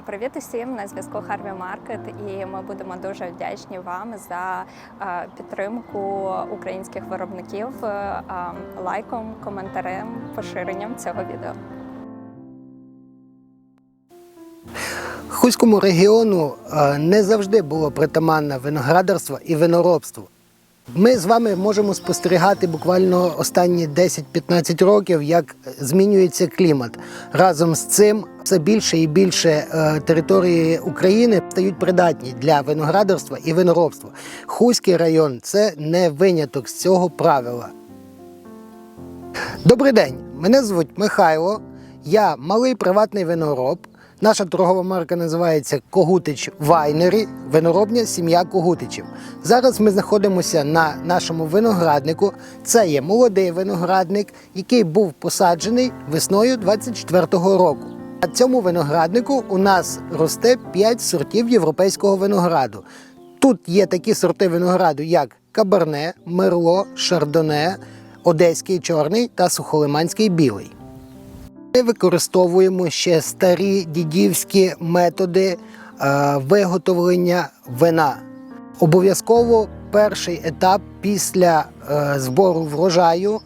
Привіт усім на зв'язку Харві Маркет, і ми будемо дуже вдячні вам за підтримку українських виробників лайком, коментарем, поширенням цього відео. Хуському регіону не завжди було притаманне виноградарство і виноробство. Ми з вами можемо спостерігати буквально останні 10-15 років, як змінюється клімат. Разом з цим все більше і більше е, території України стають придатні для виноградарства і виноробства. Хуський район це не виняток з цього правила. Добрий день, мене звуть Михайло. Я малий приватний винороб. Наша торгова марка називається Когутич Вайнері, виноробня сім'я Когутичів. Зараз ми знаходимося на нашому винограднику. Це є молодий виноградник, який був посаджений весною 24-го року. На цьому винограднику у нас росте 5 сортів європейського винограду. Тут є такі сорти винограду, як Каберне, Мерло, Шардоне, Одеський чорний та Сухолиманський білий. Ми використовуємо ще старі дідівські методи е, виготовлення вина. Обов'язково перший етап після е, збору врожаю.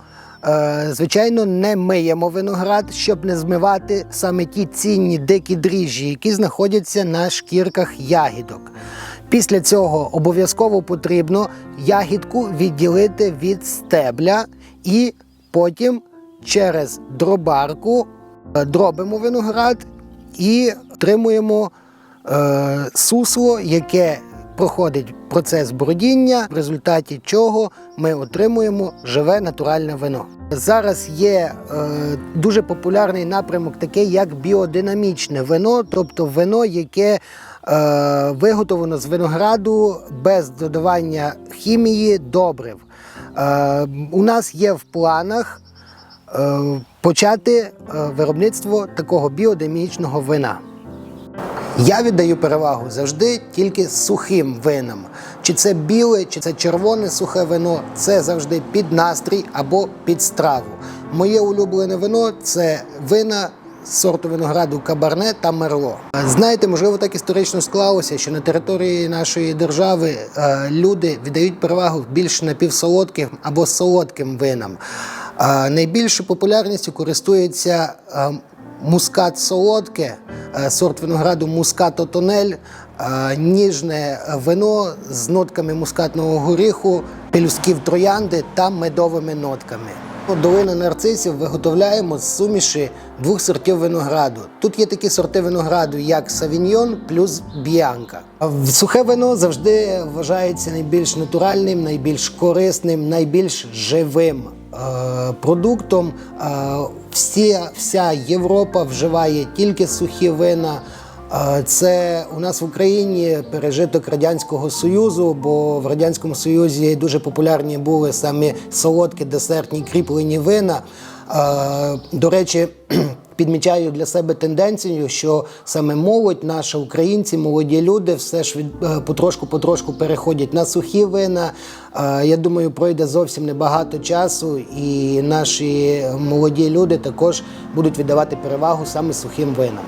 е, Звичайно, не миємо виноград, щоб не змивати саме ті цінні дикі дріжджі, які знаходяться на шкірках ягідок. Після цього обов'язково потрібно ягідку відділити від стебля і потім через дробарку дробимо виноград і отримуємо е, сусло, яке проходить процес бродіння, в результаті чого ми отримуємо живе натуральне вино. Зараз є е, дуже популярний напрямок, такий як біодинамічне вино, тобто вино, яке е, виготовлено з винограду без додавання хімії, добрив. Е, у нас є в планах е, почати е, виробництво такого біодинамічного вина. Я віддаю перевагу завжди тільки сухим винам. Чи це біле, чи це червоне сухе вино, це завжди під настрій або під страву. Моє улюблене вино це вина з сорту винограду Кабарне та Мерло. Знаєте, можливо, так історично склалося, що на території нашої держави е, люди віддають перевагу більш напівсолодким або солодким винам. Найбільшою популярністю користується мускат солодке, сорт винограду мускато тонель, ніжне вино з нотками мускатного горіху, пелюсків троянди та медовими нотками. Долина нарцисів виготовляємо з суміші двох сортів винограду. Тут є такі сорти винограду, як савіньйон плюс біанка. Сухе вино завжди вважається найбільш натуральним, найбільш корисним, найбільш живим продуктом. Е, всі, вся Європа вживає тільки сухі вина. Е, Це у нас в Україні пережиток Радянського Союзу, бо в Радянському Союзі дуже популярні були самі солодкі десертні кріплені вина. Е, До речі, підмічаю для себе тенденцію, що саме молодь, наша українці, молоді люди, все ж від е, потрошку-потрошку переходять на сухі вина. Е, Я думаю, пройде зовсім небагато часу, і наші молоді люди також будуть віддавати перевагу саме сухим винам.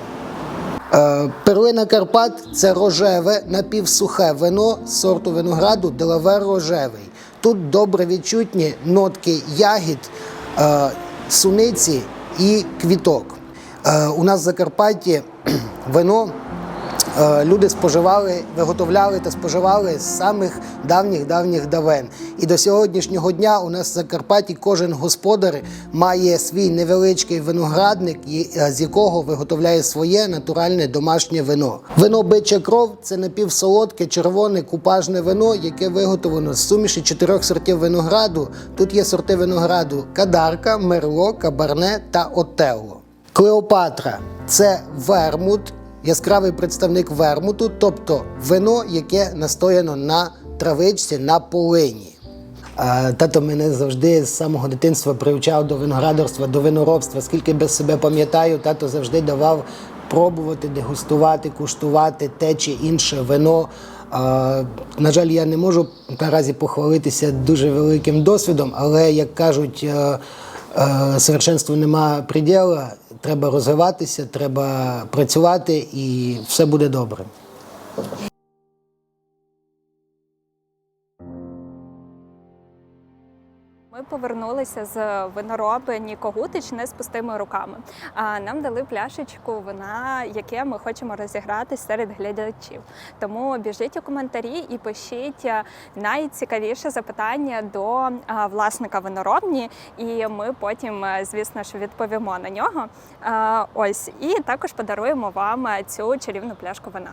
Е, Перлина Карпат це рожеве напівсухе вино сорту винограду Делавер рожевий. Тут добре відчутні нотки ягід, суниці і квіток. Е, У нас в Закарпатті вино е, люди споживали, виготовляли та споживали з самих давніх давніх давен. І до сьогоднішнього дня у нас в Закарпатті кожен господар має свій невеличкий виноградник, е, з якого виготовляє своє натуральне домашнє вино. Вино бича кров це напівсолодке червоне купажне вино, яке виготовлено з суміші чотирьох сортів винограду. Тут є сорти винограду Кадарка, Мерло, Кабарне та Отелло. Клеопатра це вермут, яскравий представник вермуту, тобто вино, яке настояно на травичці на полині. Тато мене завжди з самого дитинства привчав до виноградарства, до виноробства. Скільки без себе пам'ятаю, тато завжди давав пробувати, дегустувати, куштувати те чи інше вино. На жаль, я не можу наразі похвалитися дуже великим досвідом, але як кажуть, е, е, совершенству нема приділа. Треба розвиватися, треба працювати і все буде добре. Повернулися з винороби Ні Когутич не з пустими руками. А нам дали пляшечку вина, яке ми хочемо розіграти серед глядачів. Тому біжіть у коментарі і пишіть е, найцікавіше запитання до власника виноробні, і ми потім, е, звісно ж, відповімо на нього. Ось і також подаруємо вам е, цю чарівну пляшку вина.